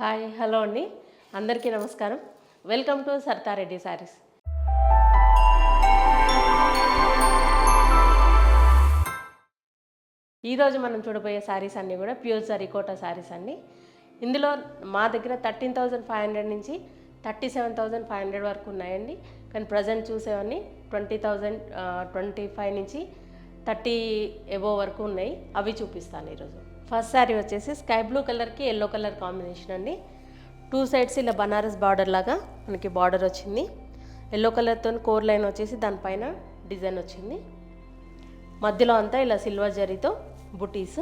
Hi hello అండి. అందరికీ నమస్కారం. వెల్కమ్ టు సర్తారెడ్డి శారీస్ ఈరోజు మనం చూడబోయే శారీస్ అన్నీ కూడా ప్యూర్ సరికోట శారీస్ అండి. ఇందులో మా దగ్గర థర్టీన్ థౌజండ్ ఫైవ్ హండ్రెడ్ నుంచి thirty seven thousand five hundred వరకు ఉన్నాయండి. కానీ ప్రజెంట్ చూసేవన్నీ ట్వంటీ థౌజండ్ ట్వంటీ ఫైవ్ నుంచి థర్టీ ఎబో వరకు ఉన్నాయి. అవి చూపిస్తాను ఈరోజు. ఫస్ట్ శారీ వచ్చేసి స్కై బ్లూ కలర్కి ఎల్లో కలర్ కాంబినేషన్ అండి. టూ సైడ్స్ ఇలా బనారస్ బార్డర్ లాగా మనకి బార్డర్ వచ్చింది. ఎల్లో కలర్తో కోర్ లైన్ వచ్చేసి దానిపైన డిజైన్ వచ్చింది. మధ్యలో అంతా ఇలా సిల్వర్ జరీతో బుటీస్.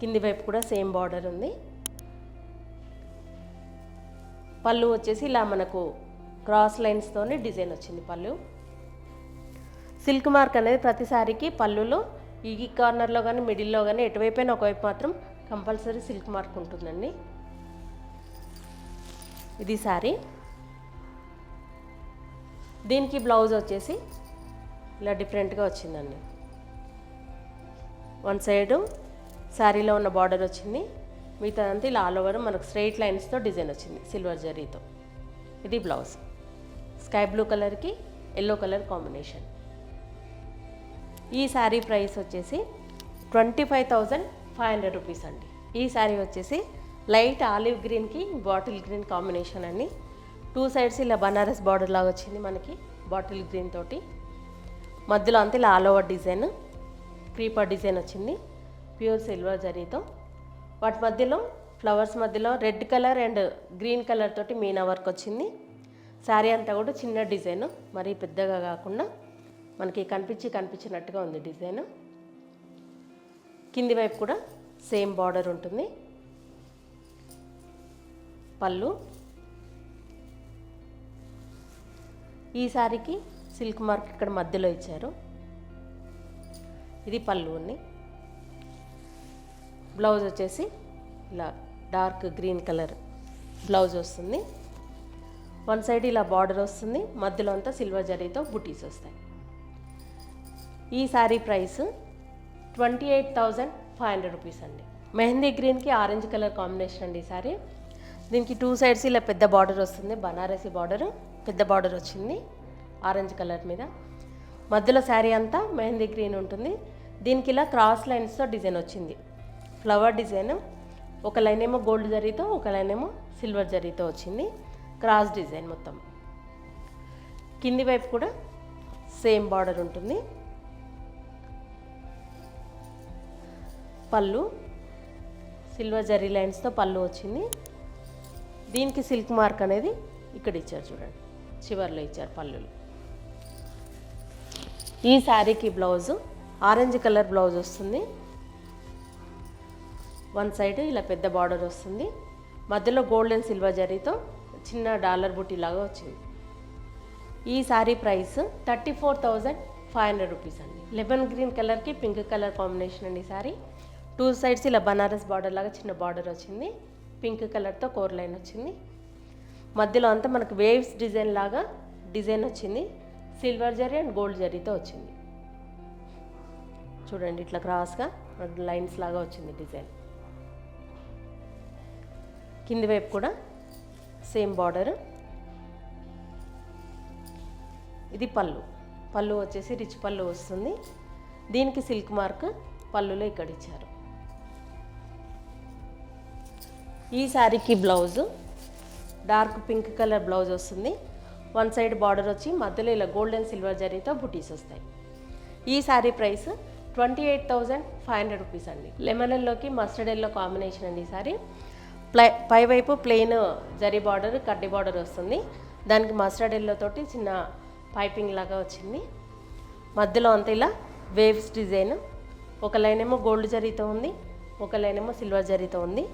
కింది వైపు కూడా సేమ్ బార్డర్ ఉంది. పళ్ళు వచ్చేసి ఇలా మనకు క్రాస్ లైన్స్తోనే డిజైన్ వచ్చింది పళ్ళు. సిల్క్ మార్క్ అనేది ప్రతిసారికి పళ్ళులో ఈ కార్నర్లో కానీ మిడిల్లో కానీ ఎటువైపోయినా ఒకవైపు మాత్రం కంపల్సరీ సిల్క్ మార్క్ ఉంటుందండి. ఇది శారీ దీనికి బ్లౌజ్ వచ్చేసి ఇలా డిఫరెంట్గా వచ్చిందండి. వన్ సైడు శారీలో ఉన్న బార్డర్ వచ్చింది. మిగతా అంతా ఇలా ఆల్ ఓవర్ మనకు స్ట్రైట్ లైన్స్తో డిజైన్ వచ్చింది సిల్వర్ జరీతో. ఇది బ్లౌజ్. స్కై బ్లూ కలర్కి ఎల్లో కలర్ కాంబినేషన్. ఈ శారీ ప్రైస్ వచ్చేసి twenty five thousand five hundred rupees అండి. ఈ శారీ వచ్చేసి లైట్ ఆలివ్ గ్రీన్కి బాటిల్ గ్రీన్ కాంబినేషన్ అండి. టూ సైడ్స్ ఇలా బనారస్ బార్డర్ లాగా వచ్చింది మనకి బాటిల్ గ్రీన్ తోటి. మధ్యలో అంతా ఇలా all over design creeper design వచ్చింది ప్యూర్ సిల్వర్ జరీతో. వాటి మధ్యలో ఫ్లవర్స్ మధ్యలో red colour and green colour తోటి మీనా వర్క్ వచ్చింది. శారీ అంతా కూడా చిన్న డిజైన్ మరీ పెద్దగా కాకుండా మనకి కనిపించి కనిపించినట్టుగా ఉంది డిజైన్. కింది వైపు కూడా సేమ్ బార్డర్ ఉంటుంది. పళ్ళు. ఈ సారీకి సిల్క్ మార్క్ ఇక్కడ మధ్యలో ఇచ్చారు. ఇది పళ్ళు ఉంది బ్లౌజ్ వచ్చేసి ఇలా డార్క్ గ్రీన్ కలర్ బ్లౌజ్ వస్తుంది. వన్ సైడ్ ఇలా బార్డర్ వస్తుంది. మధ్యలో అంతా సిల్వర్ జరీతో బుటీస్ వస్తాయి. ఈ sari price twenty eight thousand five hundred rupees అండి. మెహందీ గ్రీన్కి ఆరెంజ్ కలర్ కాంబినేషన్ అండి ఈ శారీ దీనికి టూ సైడ్స్ ఇలా పెద్ద బార్డర్ వస్తుంది. బనారసి బార్డర్ పెద్ద బార్డర్ వచ్చింది ఆరెంజ్ కలర్ మీద. మధ్యలో శారీ అంతా మెహందీ గ్రీన్ ఉంటుంది. దీనికి ఇలా క్రాస్ లైన్స్తో డిజైన్ వచ్చింది. ఫ్లవర్ డిజైన్ ఒక లైన్ ఏమో గోల్డ్ జరీతో ఒక లైన్ ఏమో సిల్వర్ జరీతో వచ్చింది. క్రాస్ డిజైన్ మొత్తం. కింది వైపు కూడా సేమ్ బార్డర్ ఉంటుంది. పళ్ళు సిల్వర్ జరీ లైన్స్తో పళ్ళు వచ్చింది. దీనికి సిల్క్ మార్క్ అనేది ఇక్కడ ఇచ్చారు చూడండి. చివర్లో ఇచ్చారు పళ్ళులు. ఈ శారీకి బ్లౌజ్ ఆరెంజ్ కలర్ బ్లౌజ్ వస్తుంది. వన్ సైడ్ ఇలా పెద్ద బార్డర్ వస్తుంది. మధ్యలో గోల్డ్ అండ్ సిల్వర్ జరీతో చిన్న డాలర్ బుట్టి లాగా వచ్చింది. ఈ sari price thirty four thousand five hundred rupees అండి లెమన్ గ్రీన్ కలర్కి పింక్ కలర్ కాంబినేషన్ అండి ఈ శారీ. టూ సైడ్స్ ఇలా బనారస్ బార్డర్ లాగా చిన్న బార్డర్ వచ్చింది. పింక్ కలర్తో కోర్ లైన్ వచ్చింది. మధ్యలో అంతా మనకు వేవ్స్ డిజైన్ లాగా డిజైన్ వచ్చింది. సిల్వర్ జరీ అండ్ గోల్డ్ జరీతో వచ్చింది. చూడండి ఇట్లా క్రాస్గా లైన్స్ లాగా వచ్చింది డిజైన్. కింది వైపు కూడా సేమ్ బార్డర్. ఇది పళ్ళు. పళ్ళు వచ్చేసి రిచ్ పళ్ళు వస్తుంది. దీనికి సిల్క్ మార్క్ పళ్ళులో ఇక్కడ ఇచ్చారు ఈ శారీకి blouse. Dark pink colour blouse వస్తుంది. వన్ సైడ్ బార్డర్ వచ్చి మధ్యలో ఇలా గోల్డ్ అండ్ సిల్వర్ జరీతో బుటీస్ వస్తాయి. ఈ sari price twenty eight thousand five hundred rupees అండి. లెమన్ ఎల్లోకి మస్టర్డ్ ఎల్లో కాంబినేషన్ అండి ఈ సారీ ప్లై పైవైపు ప్లెయిన్ జరీ బార్డర్ కడ్డీ బార్డర్ వస్తుంది. దానికి మస్టర్డ్ ఎల్లో తోటి చిన్న పైపింగ్ లాగా వచ్చింది. మధ్యలో అంతా ఇలా వేవ్స్ డిజైన్. ఒక లైన్ ఏమో గోల్డ్ జరీతో ఉంది. ఒక లైన్ ఏమో సిల్వర్ జరీతో ఉంది.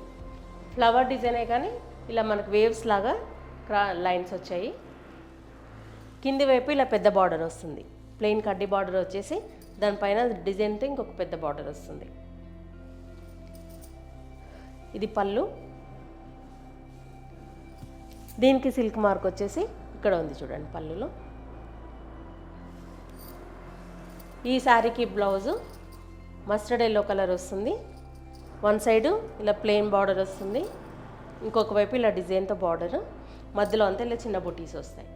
ఫ్లవర్ డిజైనే కానీ ఇలా మనకు వేవ్స్ లాగా క్రా లైన్స్ వచ్చాయి. కింది వైపు ఇలా పెద్ద బార్డర్ వస్తుంది. ప్లెయిన్ కడ్డీ బార్డర్ వచ్చేసి దానిపైన డిజైన్తో ఇంకొక పెద్ద బార్డర్ వస్తుంది. ఇది పళ్ళు. దీనికి సిల్క్ మార్క్ వచ్చేసి ఇక్కడ ఉంది చూడండి పళ్ళులో. ఈ శారీకి బ్లౌజు మస్టర్డ్ ఎల్లో కలర్ వస్తుంది. వన్ సైడు ఇలా ప్లెయిన్ బార్డర్ వస్తుంది. ఇంకొక వైపు ఇలా డిజైన్తో బార్డర్. మధ్యలో అంతా ఇలా చిన్న బుటీస్ వస్తాయి.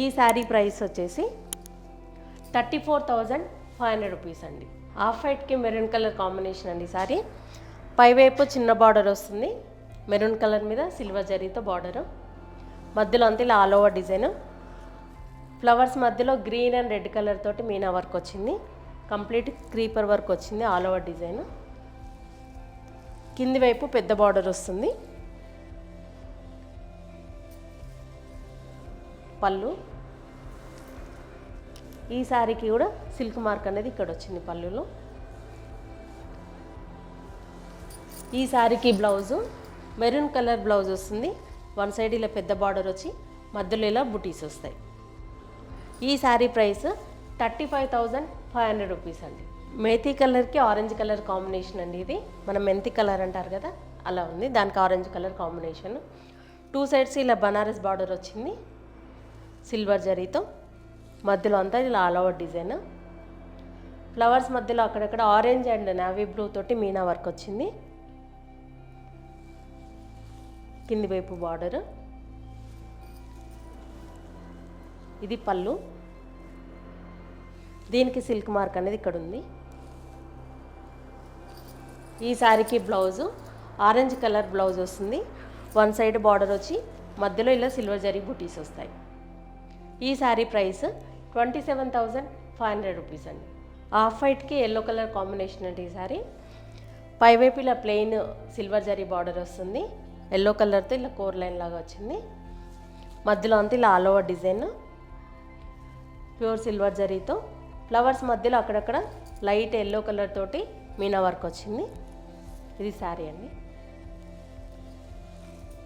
ఈ శారీ ప్రైస్ వచ్చేసి thirty four thousand five hundred rupees అండి. ఆఫ్ వైట్కి మెరూన్ కలర్ కాంబినేషన్ అండి సారీ పైవైపు చిన్న బార్డర్ వస్తుంది. మెరూన్ కలర్ మీద సిల్వర్ జరీతో బార్డరు. మధ్యలో అంతా ఇలా ఆల్ ఓవర్ డిజైన్. ఫ్లవర్స్ మధ్యలో గ్రీన్ అండ్ రెడ్ కలర్ తోటి మీనా వర్క్ వచ్చింది. కంప్లీట్ క్రీపర్ వర్క్ వచ్చింది ఆల్ ఓవర్ డిజైన్. కింది వైపు పెద్ద బార్డర్ వస్తుంది. పళ్ళు. ఈ శారీకి కూడా సిల్క్ మార్క్ అనేది ఇక్కడ వచ్చింది పళ్ళులో. ఈ శారీకి బ్లౌజు మెరూన్ కలర్ బ్లౌజ్ వస్తుంది. వన్ సైడ్ ఇలా పెద్ద బార్డర్ వచ్చి మధ్యలో ఇలా బుటీస్ వస్తాయి. ఈ sari price thirty five thousand five hundred rupees అండి. మేతి కలర్కి ఆరెంజ్ కలర్ కాంబినేషన్ అండి ఇది. మనం మెంతి కలర్ అంటారు కదా అలా ఉంది. దానికి orange colour combination. Two sides ఇలా బనారస్ బార్డర్ వచ్చింది. సిల్వర్ జరీతో. మధ్యలో అంతా ఇలా ఆల్ ఓవర్ డిజైన్. ఫ్లవర్స్ మధ్యలో అక్కడక్కడ ఆరెంజ్ అండ్ నావీ బ్లూ తోటి మీనా వర్క్ వచ్చింది. కింది వైపు బార్డర్. ఇది పళ్ళు. దీనికి సిల్క్ మార్క్ అనేది ఇక్కడ ఉంది ఈ శారీకి బ్లౌజు ఆరెంజ్ కలర్ బ్లౌజ్ వస్తుంది. వన్ సైడ్ బార్డర్ వచ్చి మధ్యలో ఇలా సిల్వర్ జరీ బుటీస్ వస్తాయి. ఈ sari price twenty seven thousand five hundred rupees అండి. ఆఫ్ వైట్కి ఎల్లో కలర్ కాంబినేషన్ అండి ఈ శారీ పైవైపు ఇలా ప్లెయిన్ సిల్వర్ జరీ బార్డర్ వస్తుంది. ఎల్లో కలర్తో ఇలా కోర్ లైన్ లాగా వచ్చింది. మధ్యలో అంతా ఇలా all over design. Pure silver జరీతో. ఫ్లవర్స్ మధ్యలో అక్కడక్కడ లైట్ ఎల్లో కలర్ తోటి మీనా వర్క్ వచ్చింది. ఇది శారీ అండి.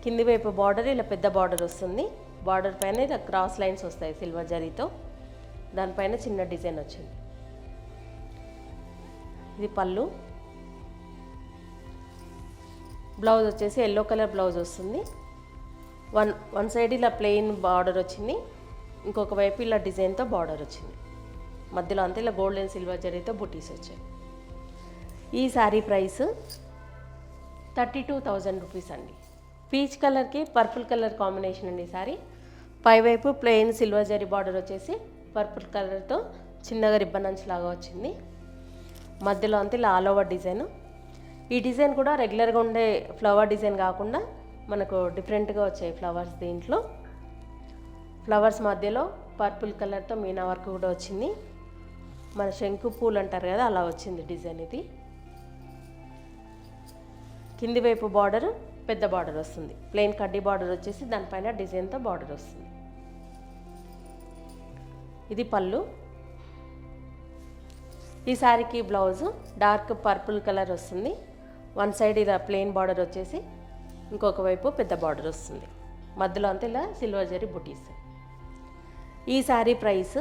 కింది వైపు బార్డర్ ఇలా పెద్ద బార్డర్ వస్తుంది. బార్డర్ పైన ఇలా క్రాస్ లైన్స్ వస్తాయి సిల్వర్ జరీతో దానిపైన చిన్న డిజైన్ వచ్చింది. ఇది పళ్ళు. బ్లౌజ్ వచ్చేసి ఎల్లో కలర్ బ్లౌజ్ వస్తుంది. వన్ వన్ సైడ్ ఇలా ప్లెయిన్ బార్డర్ వచ్చింది. ఇంకొక వైపు ఇలా డిజైన్తో బార్డర్ వచ్చింది. మధ్యలో అంతా ఇలా గోల్డ్ అండ్ సిల్వర్ జరీతో బుటీస్ వచ్చాయి. ఈ sari price thirty two thousand rupees అండి. పీచ్ కలర్కి పర్పుల్ కలర్ కాంబినేషన్ అండి సారీ. పైవైపు ప్లెయిన్ సిల్వర్ జరీ బార్డర్ వచ్చేసి పర్పుల్ కలర్తో చిన్నగా రిబ్బన్ అంచు లాగా వచ్చింది. మధ్యలో అంతా ఇలా ఆల్ ఓవర్ డిజైన్. ఈ డిజైన్ కూడా రెగ్యులర్గా ఉండే ఫ్లవర్ డిజైన్ కాకుండా మనకు డిఫరెంట్గా వచ్చాయి ఫ్లవర్స్ దీంట్లో. ఫ్లవర్స్ మధ్యలో పర్పుల్ కలర్తో మీనా వర్క్ కూడా వచ్చింది. మన శంకు పూలు అంటారు కదా అలా వచ్చింది డిజైన్ ఇది. కింది వైపు బార్డర్ పెద్ద బార్డర్ వస్తుంది. ప్లెయిన్ కడ్డీ బార్డర్ వచ్చేసి దానిపైన డిజైన్తో బార్డర్ వస్తుంది. ఇది పళ్ళు. ఈ శారీకి బ్లౌజ్ డార్క్ పర్పుల్ కలర్ వస్తుంది. వన్ సైడ్ ఇలా ప్లెయిన్ బార్డర్ వచ్చేసి ఇంకొక వైపు పెద్ద బార్డర్ వస్తుంది. మధ్యలో అంతా ఇలా సిల్వర్ జరీ బుటీస్ ఈ sari price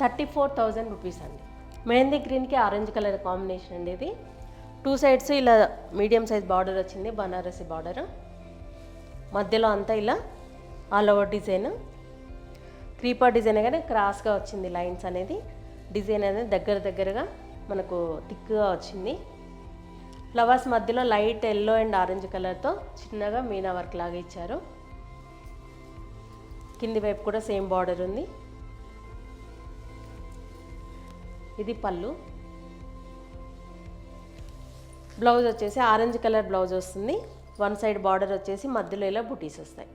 thirty four thousand rupees అండి. మెహందీ గ్రీన్కి ఆరెంజ్ కలర్ కాంబినేషన్ అండి ఇది. టూ సైడ్స్ ఇలా మీడియం సైజ్ బార్డర్ వచ్చింది బనారసి బార్డర్. మధ్యలో అంతా ఇలా all over design. Creeper design కానీ క్రాస్గా వచ్చింది లైన్స్ అనేది. డిజైన్ అనేది దగ్గర దగ్గరగా మనకు థిక్గా వచ్చింది. ఫ్లవర్స్ మధ్యలో లైట్ ఎల్లో అండ్ ఆరెంజ్ కలర్తో చిన్నగా మీనా వర్క్ లాగా ఇచ్చారు. కింది వైపు కూడా సేమ్ బార్డర్ ఉంది. ఇది పళ్ళు. బ్లౌజ్ వచ్చేసి ఆరెంజ్ కలర్ బ్లౌజ్ వస్తుంది. వన్ సైడ్ బార్డర్ వచ్చేసి మధ్యలో ఇలా బుటీస్ వస్తాయి.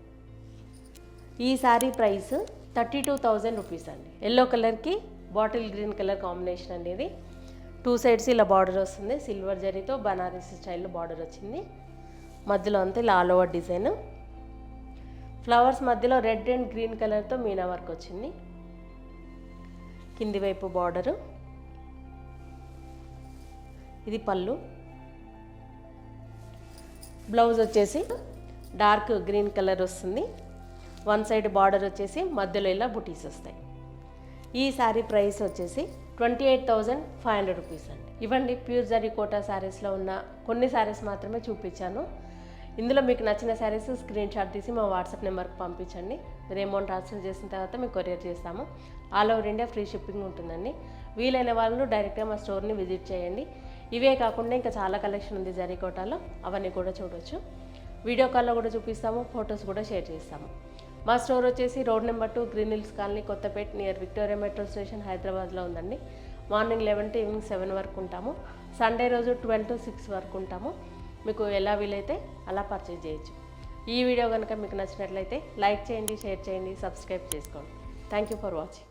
ఈ sari price thirty two thousand rupees అండి. ఎల్లో కలర్కి బాటిల్ గ్రీన్ కలర్ కాంబినేషన్ అనేది. టూ సైడ్స్ ఇలా బార్డర్ వస్తుంది. సిల్వర్ జరీతో బనారస్ స్టైల్లో బార్డర్ వచ్చింది. మధ్యలో అంతా ఇలా ఆల్ ఓవర్ డిజైన్. ఫ్లవర్స్ మధ్యలో రెడ్ అండ్ గ్రీన్ కలర్తో మీనా వర్క్ వచ్చింది. కింది వైపు బార్డరు. ఇది పళ్ళు. బ్లౌజ్ వచ్చేసి డార్క్ గ్రీన్ కలర్ వస్తుంది. వన్ సైడ్ బార్డర్ వచ్చేసి మధ్యలో ఇలా బుటీస్ వస్తాయి. ఈ శారీ ప్రైస్ వచ్చేసి twenty eight thousand five hundred rupees అండి. ఇవ్వండి ప్యూర్ జరీ కోటా శారీస్లో ఉన్న కొన్ని శారీస్ మాత్రమే చూపించాను. ఇందులో మీకు నచ్చిన శారీస్ స్క్రీన్ షాట్ తీసి మా వాట్సాప్ నెంబర్కి పంపించండి. మీరు అమౌంట్ ట్రాన్స్ఫర్ చేసిన తర్వాత మీకు కొరియర్ చేస్తాము. All over India free shipping ఉంటుందండి. వీలైన వాళ్ళు డైరెక్ట్గా మా స్టోర్ని విజిట్ చేయండి. ఇవే కాకుండా ఇంకా చాలా కలెక్షన్ ఉంది జరీకోటలో అవన్నీ కూడా చూడవచ్చు వీడియో కాల్లో కూడా చూపిస్తాము ఫొటోస్ కూడా షేర్ చేస్తాము. మా స్టోర్ వచ్చేసి road number two Green Hills Colony Kothapet near Victoria metro station హైదరాబాద్లో ఉందండి. Morning eleven to evening seven వరకు ఉంటాము. సండే రోజు ట్వెల్వ్ టు సిక్స్ వరకు ఉంటాము. మీకు ఎలా వీలైతే అలా పర్చేజ్ చేయొచ్చు. ఈ వీడియో కనుక మీకు నచ్చినట్లయితే లైక్ చేయండి షేర్ చేయండి సబ్స్క్రైబ్ చేసుకోండి. Thank you for watching